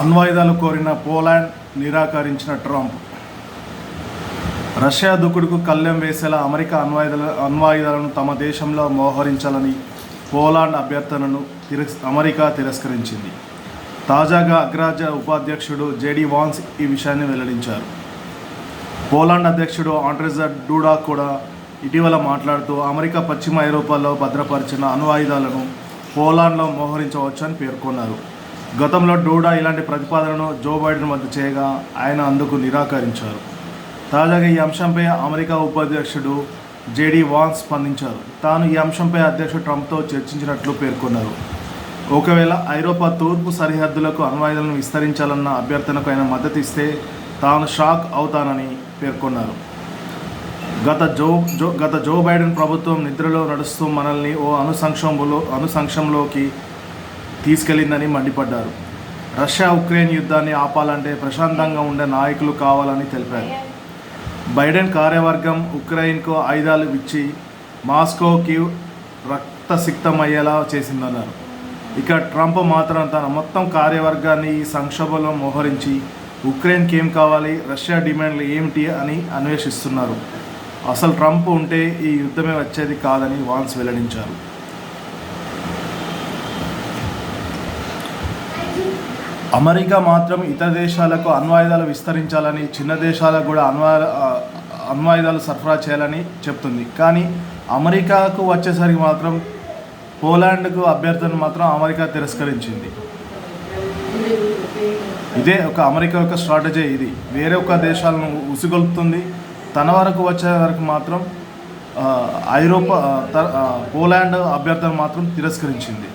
అణ్వాయుధాలు కోరిన పోలాండ్ నిరాకరించిన Trump. Russia దూకుడుకు కళ్ళెం వేసేలా అమెరికా అణ్వాయుధాల అణ్వాయుధాలను తమ దేశంలో మోహరించాలని పోలాండ్ అభ్యర్థనను తిరస్ అమెరికా తిరస్కరించింది. తాజాగా అగ్రరాజ్య ఉపాధ్యక్షుడు జేడి వాన్స్ ఈ విషయాన్ని వెల్లడించారు. పోలాండ్ అధ్యక్షుడు ఆండ్రెజర్ డూడా కూడా ఇటీవల మాట్లాడుతూ అమెరికా పశ్చిమ ఐరోపాలో భద్రపరిచిన అణ్వాయుధాలను పోలాండ్లో మోహరించవచ్చని పేర్కొన్నారు. గతంలో డూడా ఇలాంటి ప్రతిపాదనను జో బైడెన్ వద్ద చేయగా ఆయన అందుకు నిరాకరించారు. తాజాగా ఈ అంశంపై అమెరికా ఉపాధ్యక్షుడు జేడీ వాన్స్ స్పందించారు. తాను ఈ అంశంపై అధ్యక్షుడు ట్రంప్తో చర్చించినట్లు పేర్కొన్నారు. ఒకవేళ ఐరోపా తూర్పు సరిహద్దులకు అణ్వాయుధాలను విస్తరించాలన్న అభ్యర్థనకు ఆయన మద్దతు ఇస్తే తాను షాక్ అవుతానని పేర్కొన్నారు. గత జో జో గత జో బైడెన్ ప్రభుత్వం నిద్రలో నడుస్తూ మనల్ని ఓ అనుసంక్షంలో అనుసంక్షంలోకి తీసుకెళ్ళిందని మండిపడ్డారు. రష్యా ఉక్రెయిన్ యుద్ధాన్ని ఆపాలంటే ప్రశాంతంగా ఉండే నాయకులు కావాలని తెలిపారు. బైడెన్ కార్యవర్గం ఉక్రెయిన్కు ఆయుధాలు ఇచ్చి మాస్కోకి రక్తసిక్తమయ్యేలా చేసిందన్నారు. ఇక ట్రంప్ మాత్రం తన మొత్తం కార్యవర్గాన్ని ఈ సంక్షోభంలో మోహరించి ఉక్రెయిన్కి ఏం కావాలి రష్యా డిమాండ్లు ఏమిటి అని అన్వేషిస్తున్నారు. అసలు ట్రంప్ ఉంటే ఈ యుద్ధమే వచ్చేది కాదని వాన్స్ వెల్లడించారు. అమెరికా మాత్రం ఇతర దేశాలకు అణ్వాయుధాలు విస్తరించాలని చిన్న దేశాలకు కూడా అణ్వా అణ్వాయుధాలు సరఫరా చేయాలని చెప్తుంది. కానీ అమెరికాకు వచ్చేసరికి మాత్రం పోలాండ్కు అభ్యర్థన మాత్రం అమెరికా తిరస్కరించింది. ఇదే ఒక అమెరికా యొక్క స్ట్రాటజీ ఇది. వేరే ఒక దేశాలను ఉసిగొలుపుతుంది. తన వరకు వచ్చే వరకు మాత్రం ఐరోపా పోలాండ్ అభ్యర్థన మాత్రం తిరస్కరించింది.